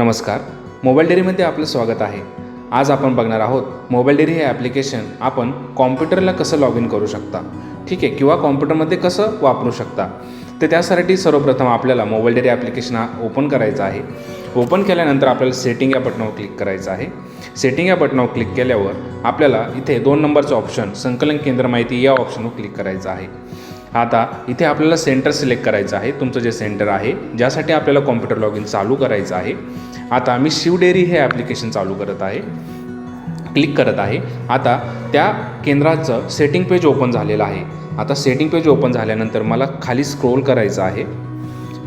नमस्कार. मोबाईल डेअरीमध्ये आपलं स्वागत आहे. आज आपण बघणार आहोत मोबाईल डेअरी हे ॲप्लिकेशन आपण कॉम्प्युटरला कसं लॉग इन करू शकता? ठीक आहे किंवा कॉम्प्युटरमध्ये कसं वापरू शकता? तर त्यासाठी सर्वप्रथम आपल्याला मोबाईल डेअरी ॲप्लिकेशन हा ओपन करायचा आहे. ओपन केल्यानंतर आपल्याला सेटिंग या बटनावर क्लिक करायचं आहे. सेटिंग या बटनावर क्लिक केल्यावर आपल्याला इथे दोन नंबरचं ऑप्शन संकलन केंद्र माहिती या ऑप्शनवर क्लिक करायचं आहे. आता इथे आपल्याला सेंटर सिलेक्ट करायचं आहे. तुमचं जे सेंटर आहे ज्यासाठी आपल्याला कॉम्प्युटर लॉग इन चालू करायचं आहे. आता मी शिवडेरी हे ॲप्लिकेशन चालू करत आहे. क्लिक करत आहे. आता त्या केंद्राचं सेटिंग पेज ओपन झालेलं आहे. आता सेटिंग पेज ओपन झाल्यानंतर मला खाली स्क्रोल करायचं आहे.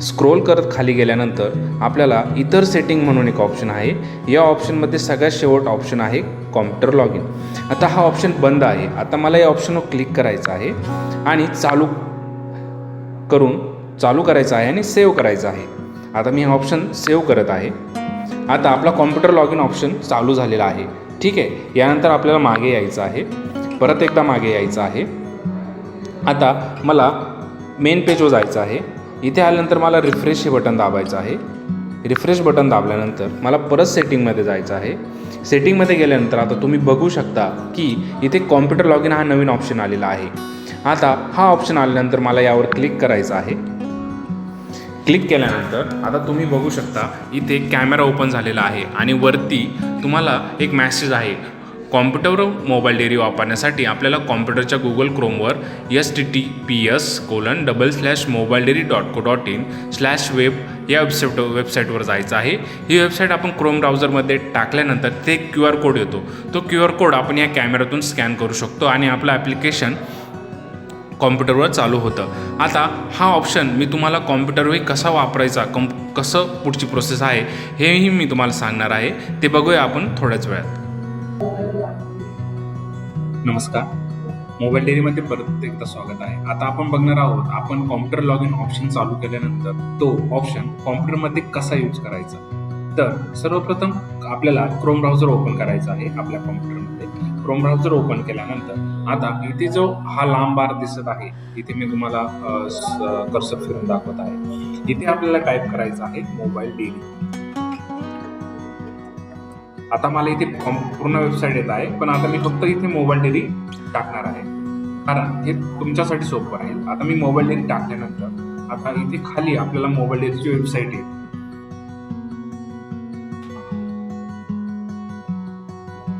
स्क्रोल करत खाली गेल्यानंतर आपल्याला इतर सेटिंग म्हणून एक ऑप्शन आहे. या ऑप्शनमध्ये सगळ्यात शेवट ऑप्शन आहे कॉम्प्युटर लॉग इन आता हा ऑप्शन बंद आहे. आता मला या ऑप्शनवर क्लिक करायचं आहे आणि चालू करून चालू करायचं आहे आणि सेव्ह करायचं आहे. आता मी हा ऑप्शन सेव्ह करत आहे. आता आपला कॉम्प्युटर लॉग इन ऑप्शन चालू झालेला आहे. ठीक आहे? यानंतर आपल्याला मागे यायचं आहे. परत एकदा मागे यायचं आहे. आता मला मेन पेजवर जायचं आहे. इथे आल्यानंतर मला रिफ्रेश हे बटन दाबायचं आहे. रिफ्रेश बटन दाबल्यानंतर मला परत सेटिंगमध्ये जायचं आहे. सेटिंगमध्ये गेल्यानंतर आता तुम्ही बघू शकता की इथे कॉम्प्युटर लॉग इन हा नवीन ऑप्शन आलेला आहे. आता हा ऑप्शन आल्यानंतर मला यावर क्लिक करायचं आहे. क्लिक केल्यानंतर आता तुम्ही बघू शकता इथे कॅमेरा ओपन झालेला आहे आणि वरती तुम्हाला एक मॅसेज आहे. कॉम्प्युटर मोबाईल डेअरी वापरण्यासाठी आपल्याला कॉम्प्युटरच्या Google क्रोमवर S T T P S colon double slash mobile dairy dot co dot in slash web या वेबसाईट वेबसाईटवर जायचं आहे. ही वेबसाईट आपण क्रोम ब्राउझरमध्ये टाकल्यानंतर ते क्यू आर कोड येतो. तो क्यू आर कोड आपण या कॅमेऱ्यातून स्कॅन करू शकतो आणि आपलं ॲप्लिकेशन कॉम्प्युटरवर चालू होतं. आता हा ऑप्शन मी तुम्हाला कॉम्प्युटरवर कसा वापरायचा कम कसं पुढची प्रोसेस आहे हेही मी तुम्हाला सांगणार आहे. ते बघूया आपण थोड्याच वेळात. नमस्कार. मोबाईल डेअरीमध्ये परत एकदा स्वागत आहे. आता आपण बघणार आहोत आपण कॉम्प्युटर लॉग इन ऑप्शन चालू केल्यानंतर तो ऑप्शन कॉम्प्युटरमध्ये कसा यूज करायचा? तर सर्वप्रथम आपल्याला क्रोम ब्राउझर ओपन करायचा आहे आपल्या कॉम्प्युटरमध्ये. क्रोम ब्राउझर ओपन केल्यानंतर आता इथे जो हा लांब बार दिसत आहे इथे मी तुम्हाला कर्सर फिरून दाखवत आहे. इथे आपल्याला टाईप करायचं आहे मोबाईल डेअरी आता मला इथे पूर्ण वेबसाईट येत आहे पण आता मी फक्त इथे मोबाईल डेअरी टाकणार आहे. कारण हे तुमच्यासाठी सोपं राहील. आता मी मोबाईल डेअरी टाकल्यानंतर आता इथे खाली आपल्याला मोबाईल डेअरीची वेबसाईट येईल.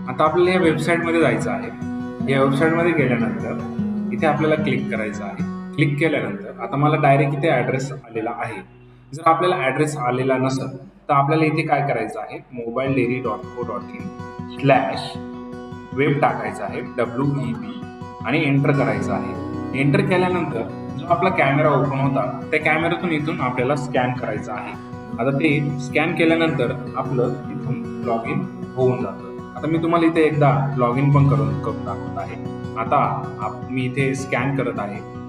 आता आपल्याला या वेबसाईटमध्ये जायचं आहे. या वेबसाईटमध्ये गेल्यानंतर इथे आपल्याला क्लिक करायचं आहे. क्लिक केल्यानंतर आता मला डायरेक्ट इथे ॲड्रेस आलेला आहे. जर आपल्याला ॲड्रेस आलेला नसेल तर आपल्याला इथे काय करायचं आहे? Mobile dairy dot co dot in slash web टाकायचा आहे डब्ल्यू ई बी आणि एंटर करायचं आहे. एंटर केल्यानंतर जो आपला कॅमेरा ओपन होता त्या कॅमेऱ्यातून इथून आपल्याला स्कॅन करायचं आहे. आता ते स्कॅन केल्यानंतर आपलं इथून लॉग इन होऊन जातं. आता मी तुम्हाला इथे एकदा लॉग इन पण करून करून दाखवत आहे. आता आप- मी इथे स्कॅन करत आहे.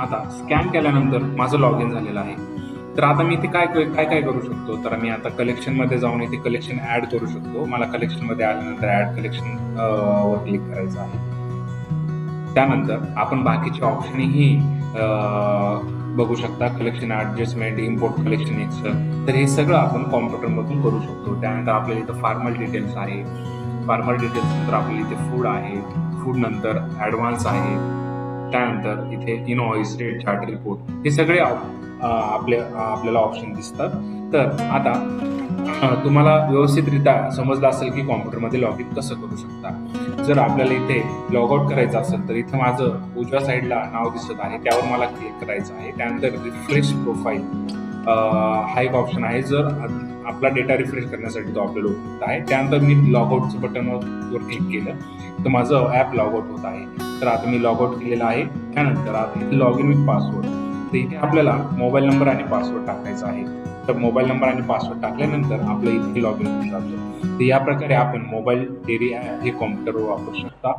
आता स्कॅन केल्यानंतर माझं लॉग इन झालेलं आहे. तर आता मी इथे काय काय काय करू शकतो? तर मी आता कलेक्शनमध्ये जाऊन इथे कलेक्शन ॲड करू शकतो. मला कलेक्शनमध्ये आल्यानंतर ॲड कलेक्शन वर क्लिक करायचं आहे. त्यानंतर आपण बाकीचे ऑप्शनही बघू शकता. Collection adjustment import collection excel तर हे सगळं आपण कॉम्प्युटरमधून करू शकतो. त्यानंतर आपल्याला इथं फार्मल डिटेल्स आहे. फार्मल डिटेल्स नंतर आपल्याला इथे फूड आहे. फूड नंतर ॲडव्हान्स आहे. त्यानंतर इथे इनॉइस रेट चार्ट रिपोर्ट हे सगळे आपल्या आपल्याला ऑप्शन दिसतात. तर आता तुम्हाला व्यवस्थितरित्या समजलं असेल की कॉम्प्युटरमध्ये लॉग इन कसं करू शकता. जर आपल्याला इथे लॉग आउट करायचं असेल तर इथं माझं उजव्या साईडला नाव दिसत आहे. त्यावर मला क्लिक करायचं आहे. त्यानंतर रिफ्रेश प्रोफाईल हा एक ऑप्शन आहे. जर आपला डेटा रिफ्रेश करण्यासाठी तो आपल्याला उपयुक्त आहे. त्यानंतर मी लॉगआउटचं बटनवर क्लिक केलं. तर माझं ॲप लॉग आउट होत आहे. तर आता मी लॉगआउट केलेलं आहे. त्यानंतर आता इथे लॉग इन विथ पासवर्ड तर इथे आपल्याला मोबाईल नंबर आणि पासवर्ड टाकायचा आहे. तर मोबाईल नंबर आणि पासवर्ड टाकल्यानंतर आपलं इथे लॉग इन होऊन जातं. तर या प्रकारे आपण मोबाईल डेरी हे कॉम्प्युटरवर वापरू शकता.